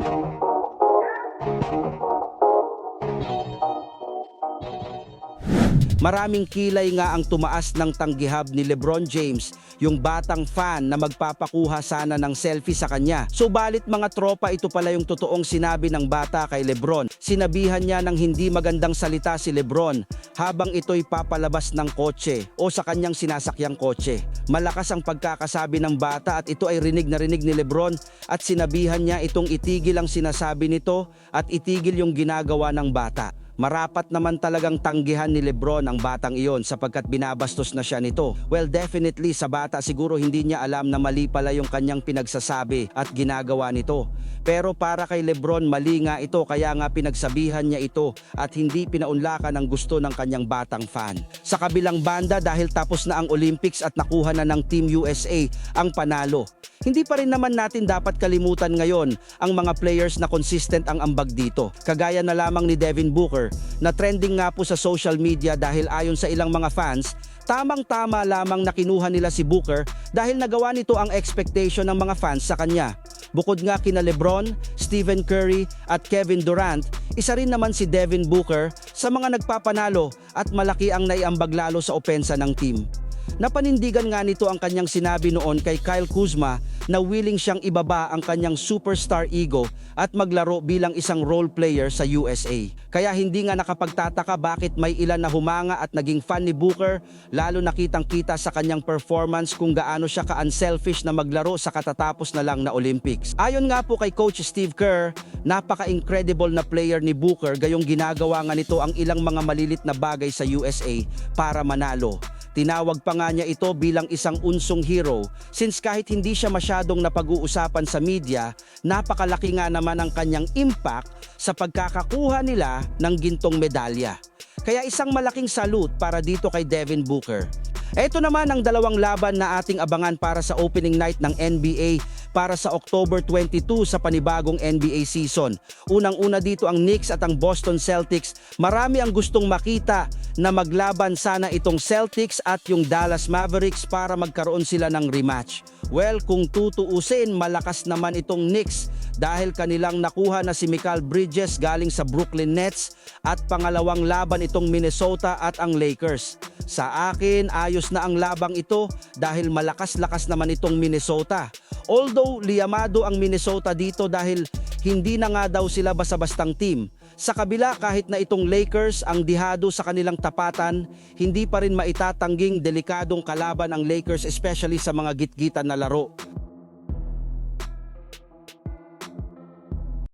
Música Maraming kilay nga ang tumaas ng tanggihab ni Lebron James, yung batang fan na magpapakuha sana ng selfie sa kanya. Subalit mga tropa ito pala yung totoong sinabi ng bata kay Lebron. Sinabihan niya ng hindi magandang salita si Lebron habang ito'y papalabas ng kotse o sa kanyang sinasakyang kotse. Malakas ang pagkakasabi ng bata at ito ay rinig na rinig ni Lebron at sinabihan niya itong itigil ang sinasabi nito at itigil yung ginagawa ng bata. Marapat naman talagang tanggihan ni Lebron ang batang iyon sapagkat binabastos na siya nito. Well, definitely sa bata siguro hindi niya alam na mali pala yung kanyang pinagsasabi at ginagawa nito. Pero para kay Lebron mali nga ito kaya nga pinagsabihan niya ito at hindi pinaunlakan ang gusto ng kanyang batang fan. Sa kabilang banda dahil tapos na ang Olympics at nakuha na ng Team USA ang panalo. Hindi pa rin naman natin dapat kalimutan ngayon ang mga players na consistent ang ambag dito. Kagaya na lamang ni Devin Booker na trending nga po sa social media dahil ayon sa ilang mga fans, tamang-tama lamang na kinuha nila si Booker dahil nagawa nito ang expectation ng mga fans sa kanya. Bukod nga kina Lebron, Stephen Curry at Kevin Durant, isa rin naman si Devin Booker sa mga nagpapanalo at malaki ang naiambag lalo sa opensa ng team. Napanindigan nga nito ang kanyang sinabi noon kay Kyle Kuzma na willing siyang ibaba ang kanyang superstar ego at maglaro bilang isang role player sa USA. Kaya hindi nga nakapagtataka bakit may ilan na humanga at naging fan ni Booker lalo nakitang kita sa kanyang performance kung gaano siya ka-unselfish na maglaro sa katatapos na lang na Olympics. Ayon nga po kay Coach Steve Kerr, napaka-incredible na player ni Booker gayong ginagawa nga nito ang ilang mga malilit na bagay sa USA para manalo. Tinawag pa nga niya ito bilang isang unsong hero since kahit hindi siya masyadong napag-uusapan sa media, napakalaki nga naman ang kanyang impact sa pagkakakuha nila ng gintong medalya. Kaya isang malaking salute para dito kay Devin Booker. Ito naman ang dalawang laban na ating abangan para sa opening night ng NBA para sa October 22 sa panibagong NBA season. Unang-una dito ang Knicks at ang Boston Celtics. Marami ang gustong makita na maglaban sana itong Celtics at yung Dallas Mavericks para magkaroon sila ng rematch. Well, kung tutuusin, malakas naman itong Knicks dahil kanilang nakuha na si Mikal Bridges galing sa Brooklyn Nets at pangalawang laban itong Minnesota at ang Lakers. Sa akin, ayos na ang labang ito dahil malakas-lakas naman itong Minnesota. Although liyamado ang Minnesota dito dahil hindi na nga daw sila basta-bastang team. Sa kabila kahit na itong Lakers ang dihado sa kanilang tapatan, hindi pa rin maitatangging delikadong kalaban ang Lakers especially sa mga gitgitan na laro.